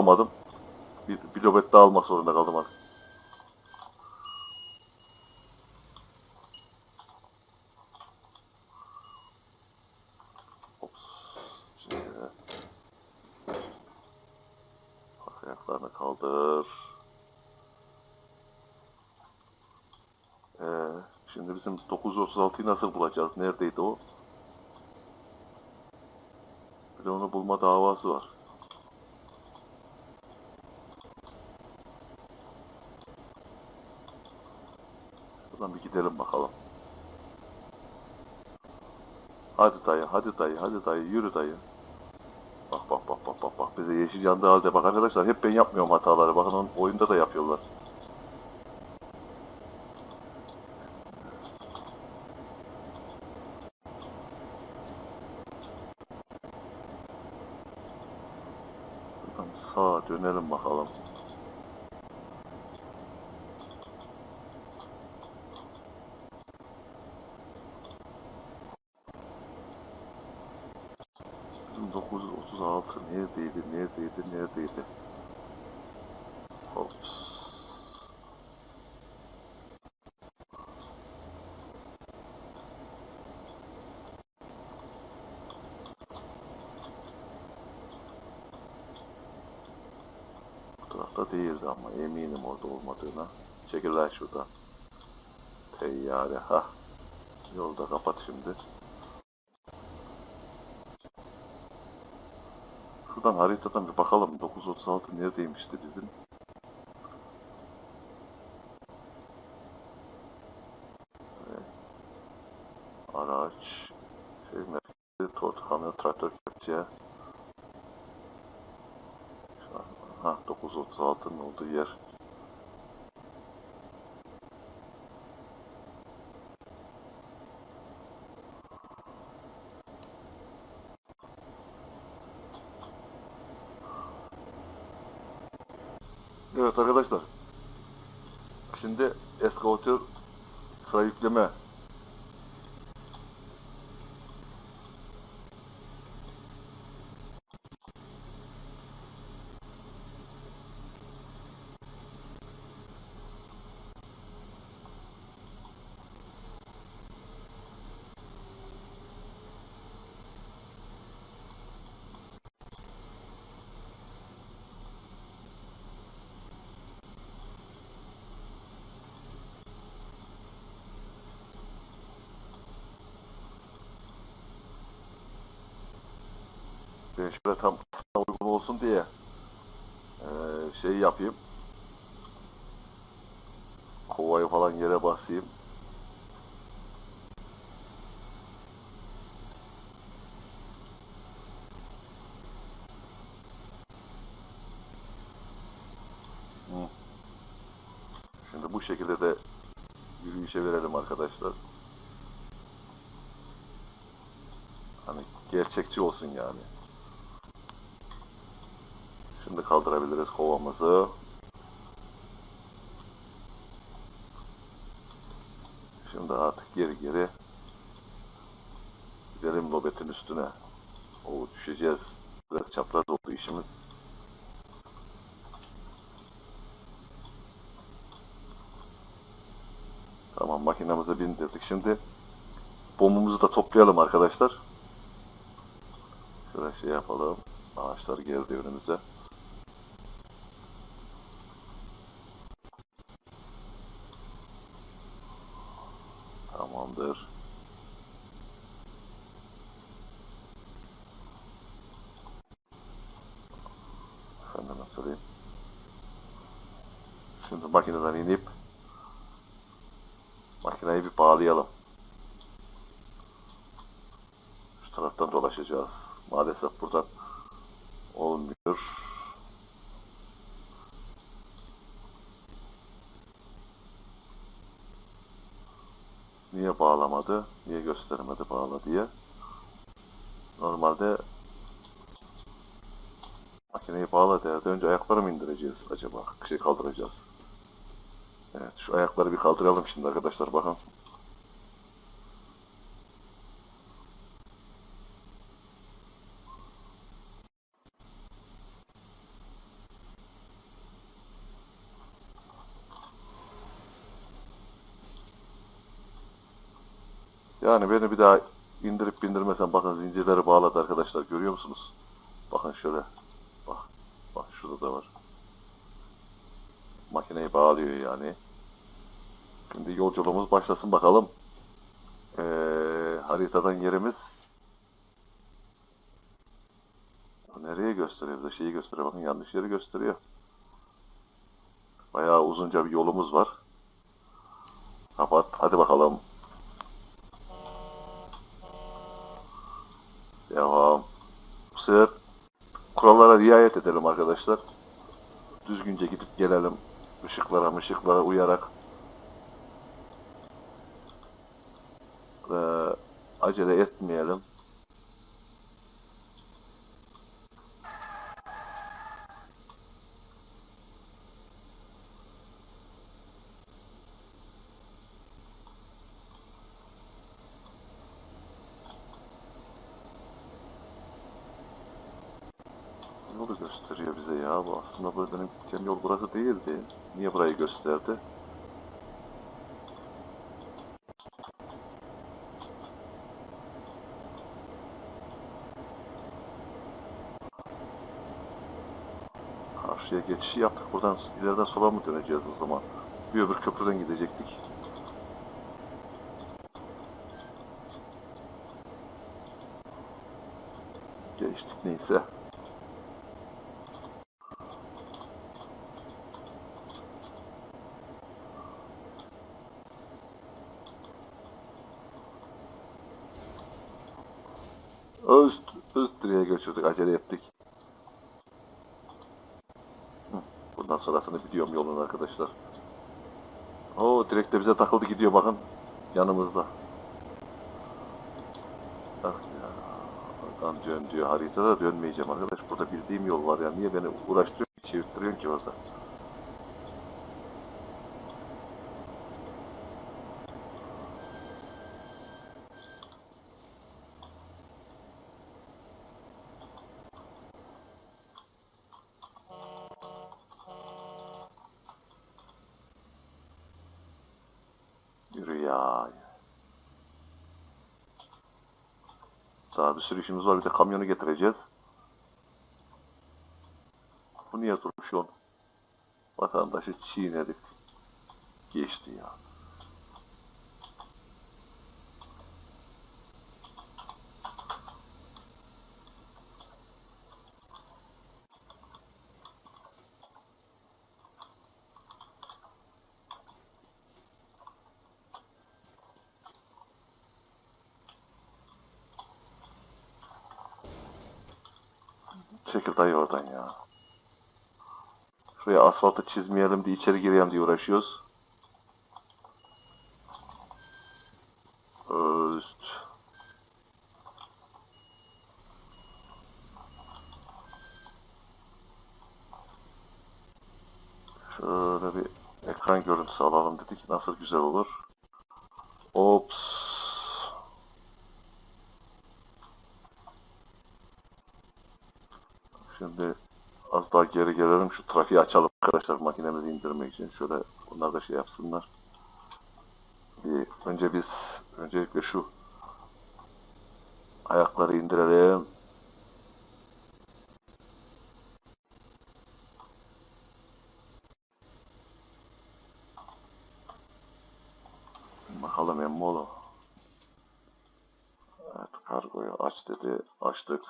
bulamadım. Bir, bir nöbet daha almak zorunda kaldım artık. Ops. Şöyle. Bak ayaklarını kaldır. Ee, şimdi bizim 936'yı nasıl bulacağız? Neredeydi o? Bir de onu bulma davası var. Şuradan bir gidelim bakalım. Hadi dayı, hadi dayı, hadi dayı, yürü dayı. Bak bak bak bak bak bak bize yeşil yandığı halde bak arkadaşlar hep ben yapmıyorum hataları. Bakın oyunda da yapıyorlar. Sağa dönelim bakalım. Ama eminim orada olmadığına. Çekil lan şuradan. Teyyare ha. Yolda kapat şimdi. Şuradan haritadan bir bakalım. 936 neredeymişti bizim? Evet. Araç, şey merkezi, tortu, kamyon, traktör, kepçe. Şu an- Ha 936'nın olduğu yer. Evet arkadaşlar. Şimdi eskavatör sıra yükleme Ben şöyle tam uygun olsun diye eee, şey yapayım. Kovayı falan yere basayım. Şimdi bu şekilde de yürüyüşe verelim arkadaşlar. Hani gerçekçi olsun yani. Şimdi kaldırabiliriz kovamızı. Şimdi artık geri geri gidelim lobetin üstüne. O düşeceğiz. Biraz çapraz oldu işimiz. Tamam makinamızı bindirdik. Şimdi bombumuzu da toplayalım arkadaşlar. Şöyle şey yapalım. Ağaçlar geldi önümüze. Tamamdır. Efendime söyleyeyim. Şimdi makineden inip makineyi bir bağlayalım. Şu taraftan dolaşacağız. Maalesef buradan olmuyor. Niye bağlamadı? Niye göstermedi bağla diye. Normalde makineyi bağla derdi. Önce ayakları mı indireceğiz acaba? Şey kaldıracağız. Evet şu ayakları bir kaldıralım şimdi arkadaşlar bakın. Yani beni bir daha indirip bindirmesen bakın zincirleri bağladı arkadaşlar görüyor musunuz? Bakın şöyle. Bak. Bak şurada da var. Makineyi bağlıyor yani. Şimdi yolculuğumuz başlasın bakalım. Ee, haritadan yerimiz nereye gösteriyor? Bize şeyi gösteriyor. Bakın yanlış yeri gösteriyor. Bayağı uzunca bir yolumuz var. Kapat. Hadi bakalım. Devam. Bu sefer kurallara riayet edelim arkadaşlar. Düzgünce gidip gelelim. Işıklara ışıklara uyarak. Ee, acele etmeyelim. Yolu gösteriyor bize ya bu. Aslında bu benim gideceğim yol burası değildi. Niye burayı gösterdi? Karşıya geçişi yaptık. Buradan ileriden sola mı döneceğiz o zaman? Bir öbür köprüden gidecektik. Geçtik neyse. Direğe göçürdük, acele ettik. Bundan sonrasını biliyorum yolun arkadaşlar. Oo direkt de bize takıldı gidiyor bakın. Yanımızda. Bak ya. Oradan dön diyor. Haritada dönmeyeceğim arkadaş. Burada bildiğim yol var ya. Niye beni uğraştırıyorsun, çevirttiriyorsun ki orada? Yürü ya. Daha bir sürü işimiz var. Bir de kamyonu getireceğiz. Bu niye durmuş yol? Vatandaşı çiğnedik. Geçti ya. Çekil dayı oradan ya. Şuraya asfaltı çizmeyelim diye içeri gireyim diye uğraşıyoruz. Üst. Şöyle bir ekran görüntüsü alalım dedik. Nasıl güzel olur. Ops. Şimdi az daha geri gelelim. Şu trafiği açalım arkadaşlar makinemizi indirmek için. Şöyle onlar da şey yapsınlar. Bir, önce biz öncelikle şu ayakları indirelim. Bakalım emmoğlu. Evet kargoyu aç dedi. Açtık.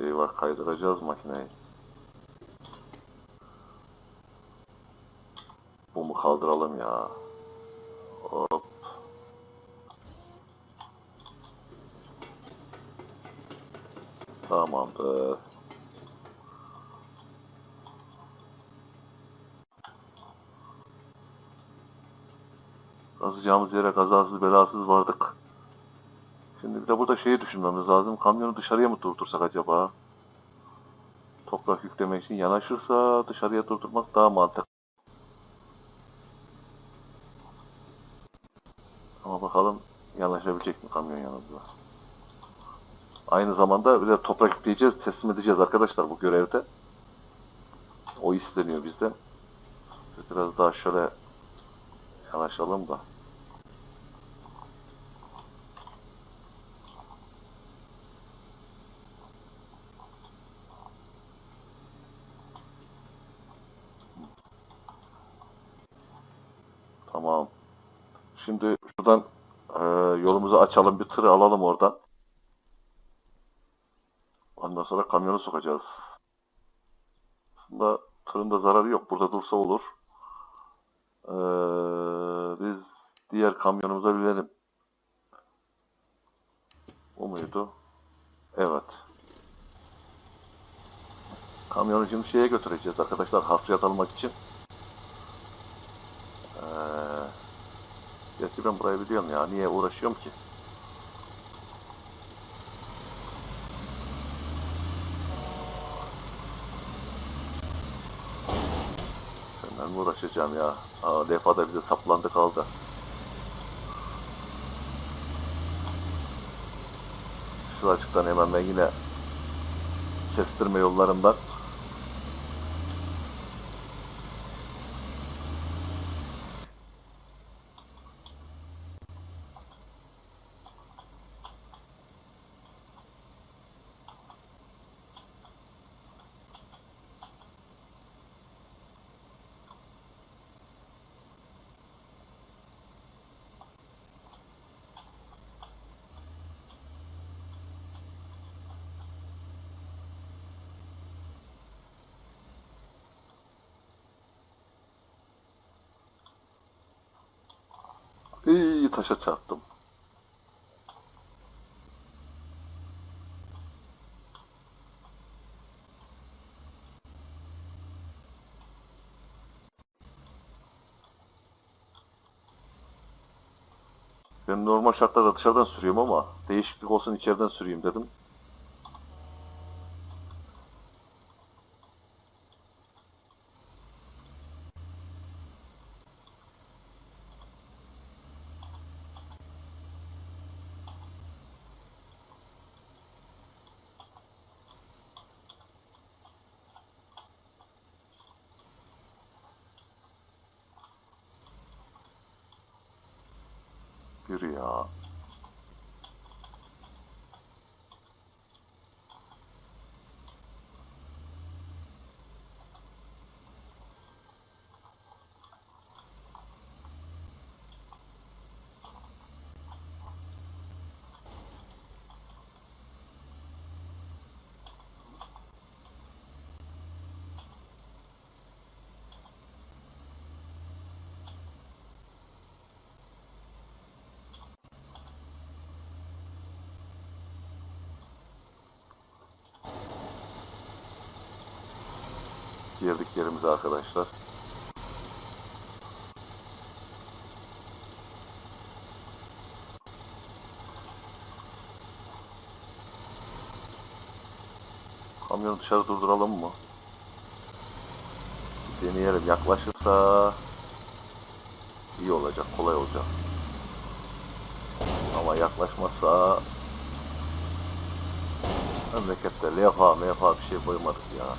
Eyvah eyvah kaydıracağız makineyi. Bumu kaldıralım ya. Hop. Tamamdır. Kazacağımız yere kazasız belasız vardık. Şimdi bir de burada şeyi düşünmemiz lazım. Kamyonu dışarıya mı durdursak acaba? Toprak yüklemek için yanaşırsa dışarıya durdurmak daha mantıklı. Ama bakalım yanaşabilecek mi kamyon yanımızda? Aynı zamanda bir de toprak yükleyeceğiz, teslim edeceğiz arkadaşlar bu görevde. O isteniyor bizden. Biraz daha şöyle yanaşalım da. Tamam. Şimdi şuradan eee, yolumuzu açalım, bir tır alalım oradan. Ondan sonra kamyonu sokacağız. Aslında tırın da zararı yok. Burada dursa olur. Eee, biz diğer kamyonumuza binelim. Bu muydu? Evet. Kamyonu şimdi şeye götüreceğiz arkadaşlar harfiyat almak için. Eee gerçi ben burayı biliyorum ya. Niye uğraşıyorum ki? Senden mi uğraşacağım ya? Aa, levhada bize saplandı kaldı. Şu açıktan hemen ben yine kestirme yollarından iyi taşa çarptım. Ben normal şartlarda dışarıdan sürüyorum ama değişiklik olsun içeriden süreyim dedim. Yürü ya. Girdik yerimize arkadaşlar. Kamyonu dışarı durduralım mı? Deneyelim. Yaklaşırsa iyi olacak, kolay olacak. Ama yaklaşmazsa memlekette levha mevha bir şey koymadık ya.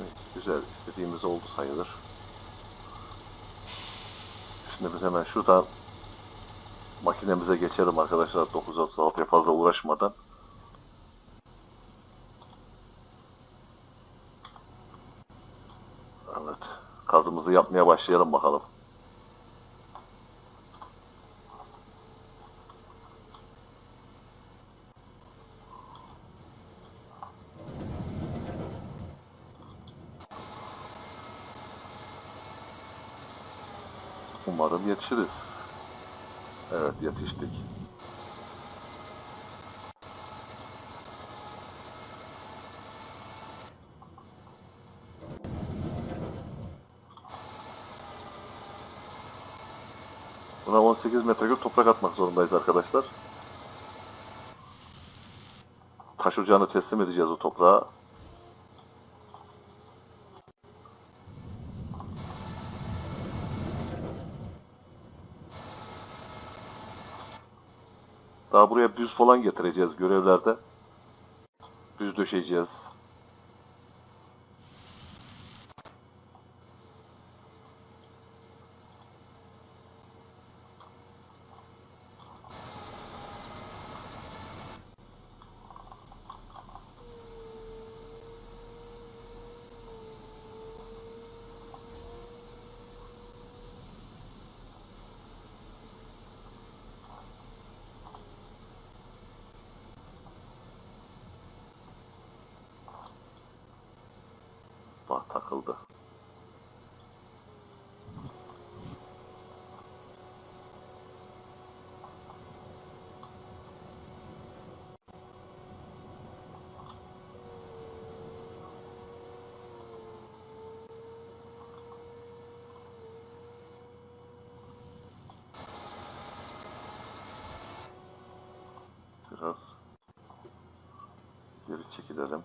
Evet, güzel istediğimiz oldu sayılır. Şimdi biz hemen şuradan makinemize geçelim arkadaşlar 936'ya fazla uğraşmadan. Evet. Kazımızı yapmaya başlayalım bakalım. Umarım yetişiriz. Evet yetiştik. Buna 18 metreküp toprak atmak zorundayız arkadaşlar. Taş ocağını teslim edeceğiz o toprağa. Daha buraya büz falan getireceğiz görevlerde. Büz döşeyeceğiz. Bak takıldı. Biraz geri çekilelim.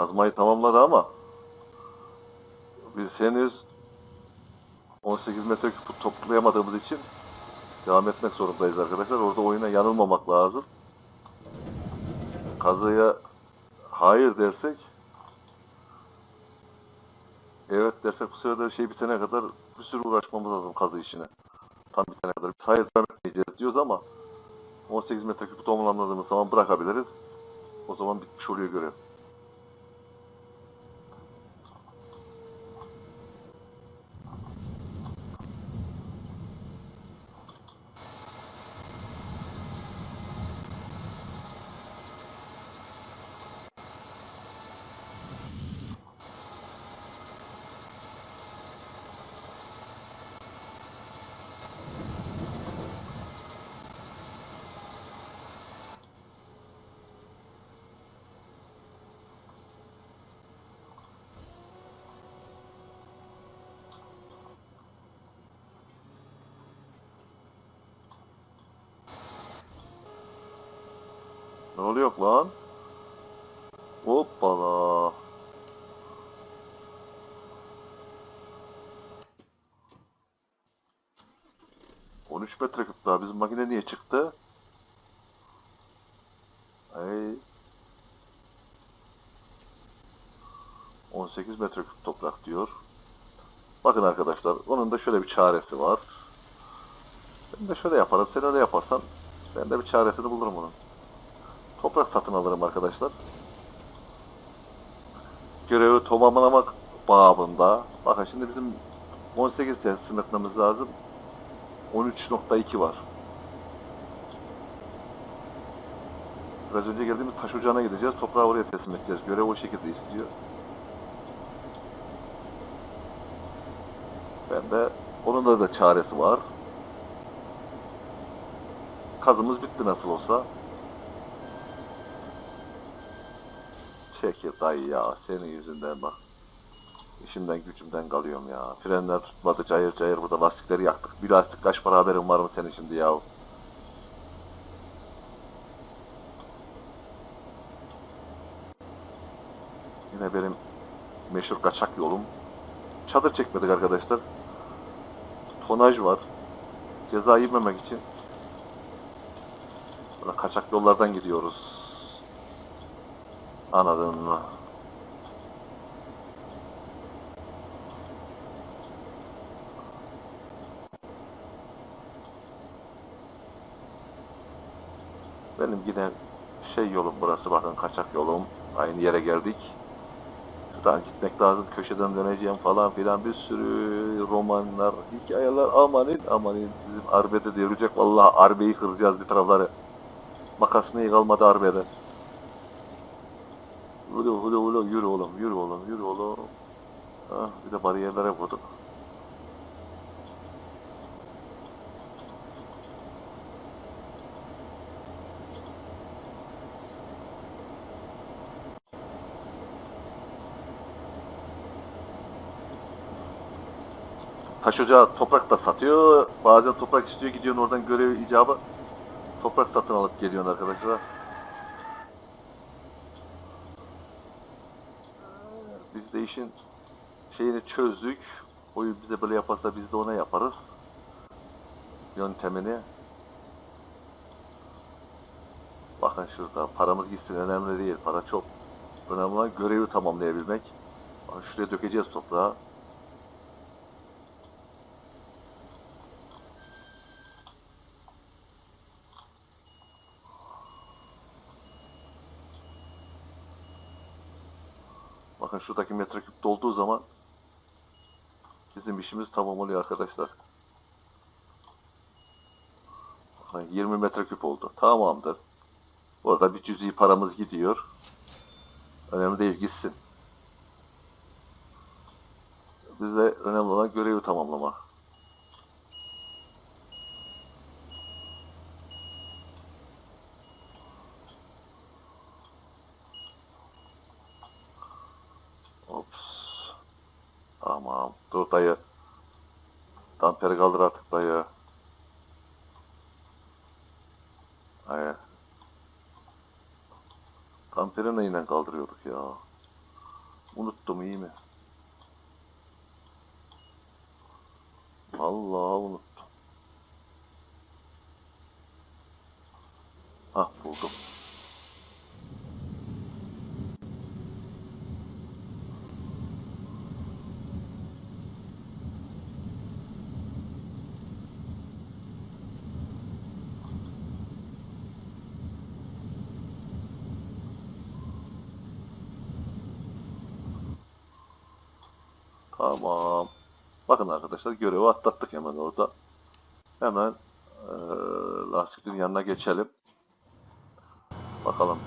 Kazmayı tamamladı ama biz henüz 18 metreküp toplayamadığımız için devam etmek zorundayız arkadaşlar. Orada oyuna yanılmamak lazım. Kazıya hayır dersek evet dersek bu sırada şey bitene kadar bir sürü uğraşmamız lazım kazı işine. Tam bitene kadar. Biz hayır vermeyeceğiz diyoruz ama 18 metreküp tamamladığımız zaman bırakabiliriz. O zaman bitmiş oluyor görev. Ne oluyor lan? Hoppala. On üç metreküp daha bizim makine niye çıktı? Ay. 18 metreküp toprak diyor. Bakın arkadaşlar onun da şöyle bir çaresi var. Ben de şöyle yaparım. Sen öyle yaparsan ben de bir çaresini bulurum onun. Toprak satın alırım arkadaşlar. Görevi tamamlamak babında. Bakın şimdi bizim 18 teslim etmemiz lazım. 13.2 var. Biraz önce geldiğimiz taş ocağına gideceğiz. Toprağı oraya teslim edeceğiz. Görev o şekilde istiyor. Ben de onun da, da çaresi var. Kazımız bitti nasıl olsa. Çekil dayı ya senin yüzünden bak. İşimden gücümden kalıyorum ya. Frenler tutmadı cayır cayır burada lastikleri yaktık. Bir lastik kaç para haberin var mı senin şimdi ya? Yine benim meşhur kaçak yolum. Çadır çekmedik arkadaşlar. Tonaj var. Ceza yememek için Böyle kaçak yollardan gidiyoruz. Anladın mı? Benim yine şey yolum burası bakın kaçak yolum. Aynı yere geldik. Şuradan gitmek lazım. Köşeden döneceğim falan filan bir sürü romanlar, hikayeler. Amanın amanın bizim arbede devrilecek. Vallahi arbeyi kıracağız bir tarafları. Makas neyi kalmadı arbede. Hulu hulu hulu yürü oğlum yürü oğlum yürü oğlum. Ah, bir de bariyerlere vurduk. Taş ocağı toprak da satıyor. Bazen toprak istiyor gidiyorsun oradan görev icabı. Toprak satın alıp geliyorsun arkadaşlar. Biz de işin şeyini çözdük. Oyu bize böyle yaparsa biz de ona yaparız. Yöntemini. Bakın şurada paramız gitsin önemli değil. Para çok. Önemli olan görevi tamamlayabilmek. Şuraya dökeceğiz toprağı. Bakın şuradaki metreküp dolduğu zaman bizim işimiz tamam oluyor arkadaşlar. Bakın 20 metreküp oldu. Tamamdır. Orada bir cüzi paramız gidiyor. Önemli değil gitsin. Bize önemli olan görevi tamamlamak. Ops. Tamam. Dur dayı. Damperi kaldır artık dayı. Hayır. Damperi neyle kaldırıyorduk ya? Unuttum iyi mi? Vallahi unuttum. Hah buldum. Tamam. Bakın arkadaşlar görevi atlattık hemen orada. Hemen eee lastiklerin yanına geçelim. Bakalım.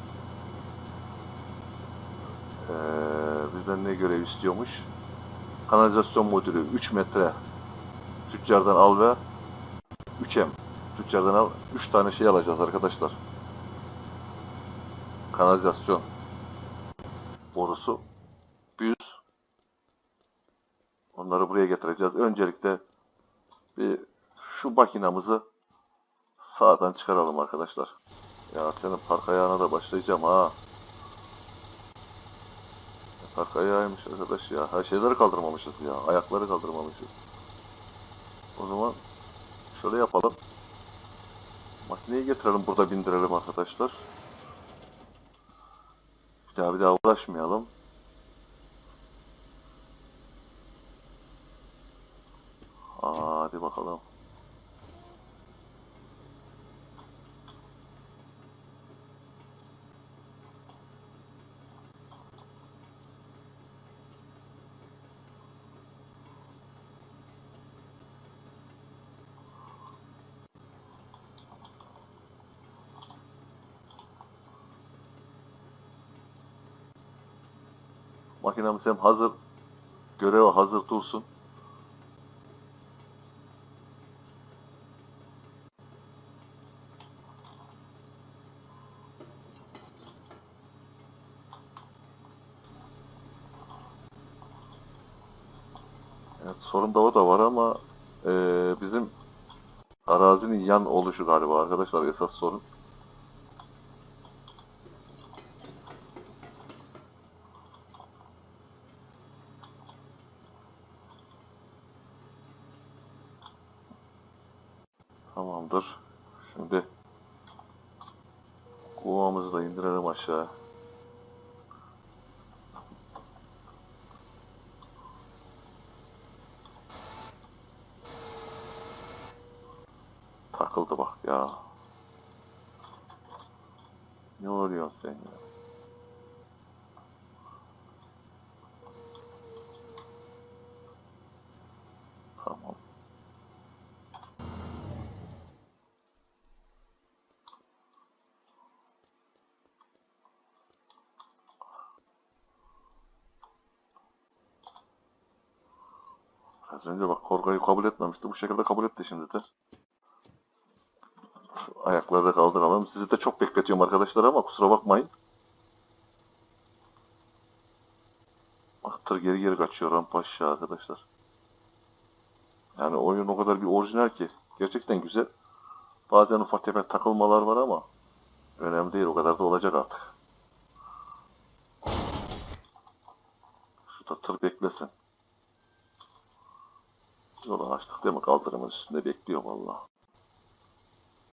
Eee bizden ne görev istiyormuş? Kanalizasyon modülü 3 metre tüccardan al ve 3M tüccardan al. 3 tane şey alacağız arkadaşlar. Kanalizasyon borusu Onları buraya getireceğiz. Öncelikle bir şu makinamızı sağdan çıkaralım arkadaşlar. Ya senin park ayağına da başlayacağım ha. Park ayağıymış arkadaş ya. Her şeyleri kaldırmamışız ya. Ayakları kaldırmamışız. O zaman şöyle yapalım. Makineyi getirelim burada bindirelim arkadaşlar. Bir daha bir daha uğraşmayalım. Aa, hadi bakalım. Makinamız hem hazır, göreve hazır dursun. Evet, sorun da o da var ama eee, bizim arazinin yan oluşu galiba arkadaşlar esas sorun. Tamamdır. Şimdi kovamızı da indirelim aşağı. Takıldı bak ya. Ne oluyorsun sen ya? Tamam. Az önce bak korkayı kabul etmemişti. Bu şekilde kabul etti şimdi de. Şu ayakları da kaldıralım. Sizi de çok bekletiyorum arkadaşlar ama kusura bakmayın. Bak tır geri geri kaçıyor rampa aşağı arkadaşlar. Yani oyun o kadar bir orijinal ki. Gerçekten güzel. Bazen ufak tefek takılmalar var ama önemli değil. O kadar da olacak artık. Şurada tır beklesin. Yolu açtık değil mi? Kaldırımın üstünde bekliyor vallahi.